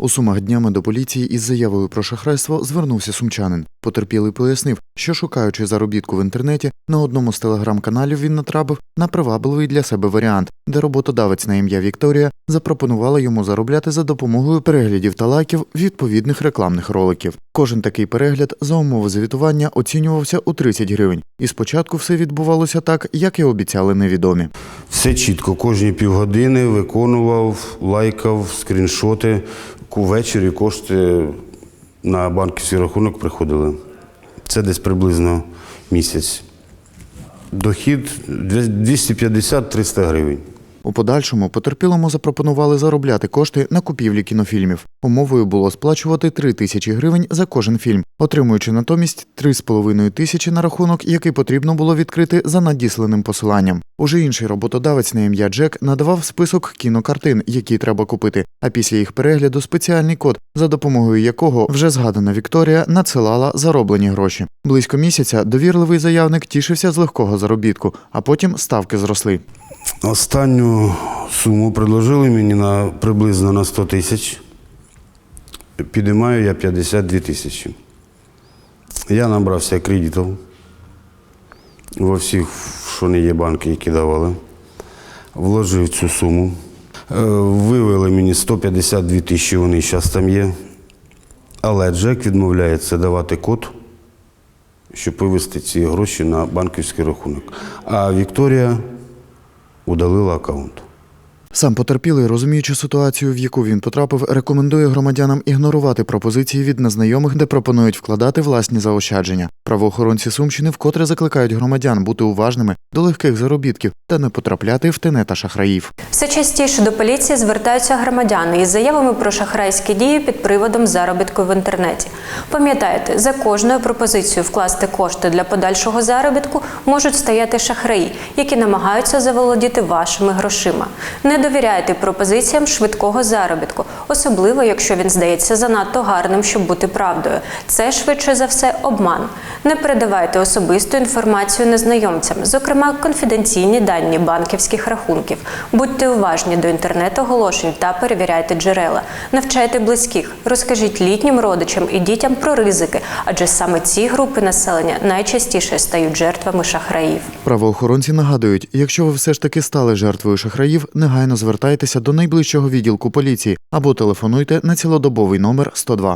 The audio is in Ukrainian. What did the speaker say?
У сумах днями до поліції із заявою про шахрайство звернувся сумчанин. Потерпілий пояснив, що шукаючи заробітку в інтернеті, на одному з телеграм-каналів він натрапив на привабливий для себе варіант, де роботодавець на ім'я Вікторія запропонувала йому заробляти за допомогою переглядів та лайків відповідних рекламних роликів. Кожен такий перегляд за умови звітування оцінювався у 30 гривень. І спочатку все відбувалося так, як і обіцяли невідомі. Все чітко, кожні півгодини виконував, лайкав, скріншоти. Ввечері кошти на банківський рахунок приходили. Це десь приблизно місяць. Дохід 250-300 гривень. У подальшому потерпілому запропонували заробляти кошти на купівлі кінофільмів. Умовою було сплачувати 3 тисячі гривень за кожен фільм, отримуючи натомість 3,5 тисячі на рахунок, який потрібно було відкрити за надісланим посиланням. Уже інший роботодавець на ім'я Джек надавав список кінокартин, які треба купити, а після їх перегляду спеціальний код, за допомогою якого вже згадана Вікторія надсилала зароблені гроші. Близько місяця довірливий заявник тішився з легкого заробітку, а потім ставки зросли. Останню суму предложили мені на приблизно на 100 тисяч. Підіймаю я 52 тисячі. Я набрався кредитів во всіх, що не є банки, які давали. Вложив цю суму. Е, Вивели мені 152 тисячі, вони зараз там є. Але Джек відмовляється давати код, щоб вивести ці гроші на банківський рахунок. А Вікторія удалила аккаунт. Сам потерпілий, розуміючи ситуацію, в яку він потрапив, рекомендує громадянам ігнорувати пропозиції від незнайомих, де пропонують вкладати власні заощадження. Правоохоронці Сумщини вкотре закликають громадян бути уважними до легких заробітків та не потрапляти в тенета шахраїв. Все частіше до поліції звертаються громадяни із заявами про шахрайські дії під приводом заробітку в інтернеті. Пам'ятайте, за кожною пропозицією вкласти кошти для подальшого заробітку можуть стояти шахраї, які намагаються заволодіти вашими грошима. Не довіряйте пропозиціям швидкого заробітку, особливо якщо він здається занадто гарним, щоб бути правдою. Це швидше за все обман. Не передавайте особисту інформацію незнайомцям, зокрема конфіденційні дані банківських рахунків. Будьте уважні до інтернет-оголошень та перевіряйте джерела. Навчайте близьких, розкажіть літнім родичам і дітям про ризики, адже саме ці групи населення найчастіше стають жертвами шахраїв. Правоохоронці нагадують, якщо ви все ж таки стали жертвою шахраїв, негайно звертайтеся до найближчого відділку поліції або телефонуйте на цілодобовий номер 102.